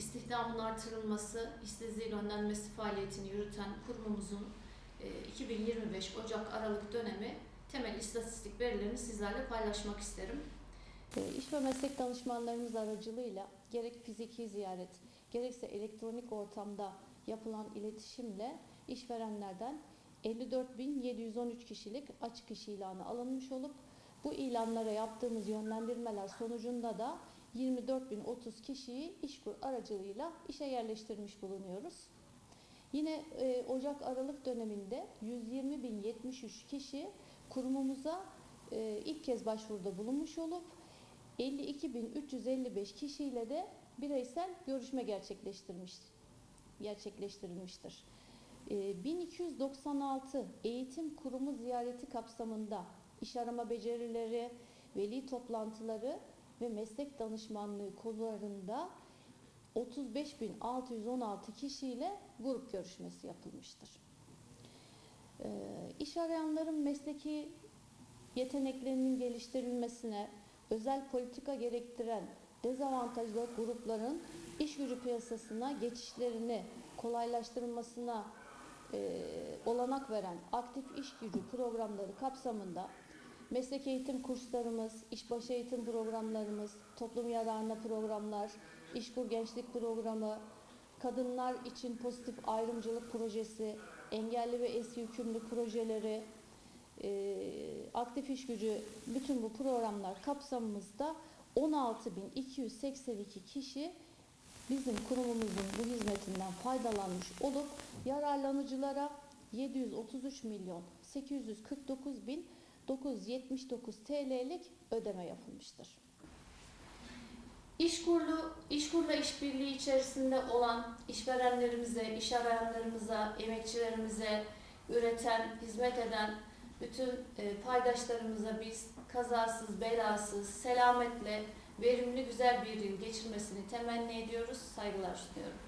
istihdamın artırılması, işsizliğin önlenmesi faaliyetini yürüten kurumumuzun e, 2025 Ocak-Aralık dönemi temel istatistik verilerini sizlerle paylaşmak isterim. E, İş ve meslek danışmanlarımız aracılığıyla gerek fiziki ziyaret gerekse elektronik ortamda yapılan iletişimle işverenlerden 54.713 kişilik açık iş ilanı alınmış olup bu ilanlara yaptığımız yönlendirmeler sonucunda da 24.030 kişiyi İşkur aracılığıyla işe yerleştirmiş bulunuyoruz. Yine e, Ocak-Aralık döneminde 120.073 kişi kurumumuza e, ilk kez başvuruda bulunmuş olup 52.355 kişiyle de bireysel görüşme gerçekleştirmiş gerçekleştirilmiştir. Ee, 1296 eğitim kurumu ziyareti kapsamında iş arama becerileri, veli toplantıları ve meslek danışmanlığı konularında 35.616 kişiyle grup görüşmesi yapılmıştır. Ee, İş arayanların mesleki yeteneklerinin geliştirilmesine, özel politika gerektiren dezavantajlı grupların iş gücü piyasasına geçişlerini kolaylaştırılmasına e, olanak veren aktif iş gücü programları kapsamında meslek eğitim kurslarımız, işbaşı eğitim programlarımız, toplum yararına programlar, işkur gençlik programı, kadınlar için pozitif ayrımcılık projesi, engelli ve eski yükümlü projeleri, e, aktif iş gücü bütün bu programlar kapsamımızda 16.282 kişi bizim kurumumuzun bu hizmetinden faydalanmış olup yararlanıcılara 733 milyon 849 bin 979 TL'lik ödeme yapılmıştır. İşkurlu, İşkur'la işbirliği içerisinde olan işverenlerimize, iş arayanlarımıza, emekçilerimize, üreten, hizmet eden bütün e, paydaşlarımıza biz kazasız, belasız, selametle, verimli, güzel bir yıl geçirmesini temenni ediyoruz. Saygılar sunuyorum.